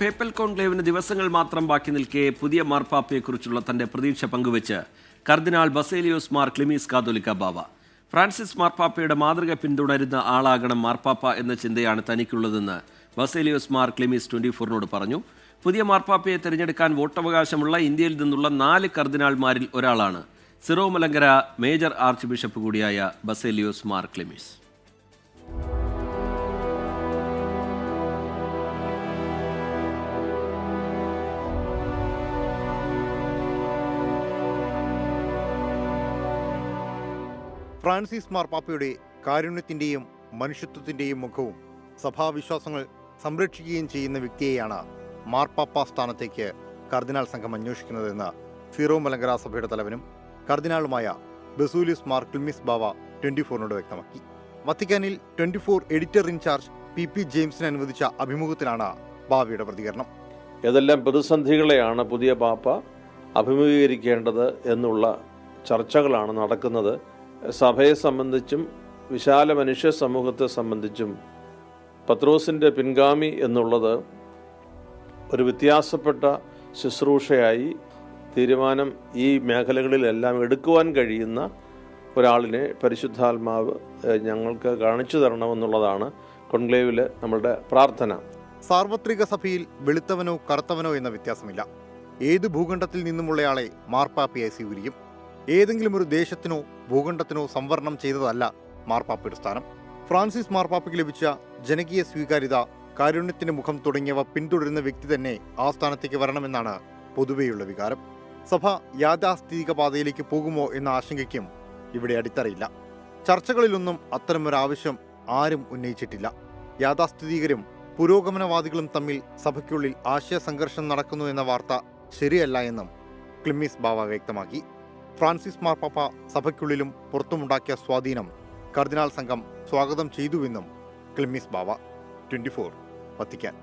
Papal കോൺക്ലേവിന് ദിവസങ്ങൾ മാത്രം ബാക്കി നിൽക്കെ പുതിയ മാർപ്പാപ്പയെക്കുറിച്ചുള്ള തന്റെ പ്രതീക്ഷ പങ്കുവച്ച് കർദിനാൾ ബസേലിയോസ് മാർ ക്ലിമീസ് കാതോലിക്ക ബാവ. ഫ്രാൻസിസ് മാർപ്പാപ്പയുടെ മാതൃക പിന്തുടരുന്ന ആളാകണം മാർപ്പാപ്പ എന്ന ചിന്തയാണ് തനിക്കുള്ളതെന്ന് ബസേലിയോസ് മാർ ക്ലിമീസ് ട്വന്റി ഫോറിനോട് പറഞ്ഞു. പുതിയ മാർപ്പാപ്പയെ തിരഞ്ഞെടുക്കാൻ വോട്ടവകാശമുള്ള ഇന്ത്യയിൽ നിന്നുള്ള നാല് കർദിനാൾമാരിൽ ഒരാളാണ്. Syro Malankara major archbishop കൂടിയായ ബസേലിയോസ് മാർ ക്ലിമീസ്. ഫ്രാൻസിസ് മാർപ്പാപ്പയുടെ കാരുണ്യത്തിന്റെയും മനുഷ്യത്വത്തിന്റെയും മുഖവും സഭാവിശ്വാസങ്ങൾ സംരക്ഷിക്കുകയും ചെയ്യുന്ന വ്യക്തിയെയാണ് മാർപ്പാപ്പ സ്ഥാനത്തേക്ക് കർദിനാൾ സംഘം അന്വേഷിക്കുന്നതെന്ന് സീറോ മലങ്കര സഭയുടെ തലവനും കർദിനാളുമായ ബസൂലിസ് മാർ ക്ലിമിസ് ബാവ ട്വന്റി ഫോറിനോട് വ്യക്തമാക്കി. വത്തിക്കാനിൽ twenty four editor in charge P P ജെയിംസിന് അനുവദിച്ച അഭിമുഖത്തിലാണ് ബാവയുടെ പ്രതികരണം. ഏതെല്ലാം പ്രതിസന്ധികളെയാണ് പുതിയ പാപ്പ അഭിമുഖീകരിക്കേണ്ടത് എന്നുള്ള ചർച്ചകളാണ് നടക്കുന്നത്. സഭയെ സംബന്ധിച്ചും വിശാല മനുഷ്യ സമൂഹത്തെ സംബന്ധിച്ചും പത്രോസിന്റെ പിൻഗാമി എന്നുള്ളത് ഒരു വ്യത്യാസപ്പെട്ട ശുശ്രൂഷയായി തീരുമാനം ഈ മേഖലകളിലെല്ലാം എടുക്കുവാൻ കഴിയുന്ന ഒരാളിനെ പരിശുദ്ധാത്മാവ് ഞങ്ങൾക്ക് കാണിച്ചു തരണമെന്നുള്ളതാണ് കൊൺക്ലേവിൽ നമ്മളുടെ പ്രാർത്ഥന. സാർവത്രിക സഭയിൽ വെളുത്തവനോ കറുത്തവനോ എന്ന വ്യത്യാസമില്ല. ഏത് ഭൂഖണ്ഡത്തിൽ നിന്നുമുള്ളയാളെ മാർപ്പാപ്പയായി സ്വീകരിക്കും. ഏതെങ്കിലും ഒരു ദേശത്തിനോ ഭൂഖണ്ഡത്തിനോ സംവരണം ചെയ്തതല്ല മാർപ്പാപ്പയുടെ സ്ഥാനം. ഫ്രാൻസിസ് മാർപ്പാപ്പയ്ക്ക് ലഭിച്ച ജനകീയ സ്വീകാര്യത കാരുണ്യത്തിന്റെ മുഖം തുടങ്ങിയവ പിന്തുടരുന്ന വ്യക്തി തന്നെ ആ സ്ഥാനത്തേക്ക് വരണമെന്നാണ് പൊതുവെയുള്ള വികാരം. സഭ യാഥാസ്ഥിതിക പാതയിലേക്ക് പോകുമോ എന്ന ആശങ്കയ്ക്കും ഇവിടെ അടിത്തറയില്ല. ചർച്ചകളിലൊന്നും അത്തരമൊരാവശ്യം ആരും ഉന്നയിച്ചിട്ടില്ല. യാഥാസ്ഥിതികരും പുരോഗമനവാദികളും തമ്മിൽ സഭയ്ക്കുള്ളിൽ ആശയ സംഘർഷം നടക്കുന്നു എന്ന വാർത്ത ശരിയല്ല എന്നും ക്ലിമ്മിസ് ബാവ വ്യക്തമാക്കി. ഫ്രാൻസിസ് മാർപ്പാപ്പ സഭയ്ക്കുള്ളിലും പുറത്തുമുണ്ടാക്കിയ സ്വാധീനം കർദിനാൾ സംഘം സ്വാഗതം ചെയ്തുവെന്നും Cleemis Bava twenty four Vatican.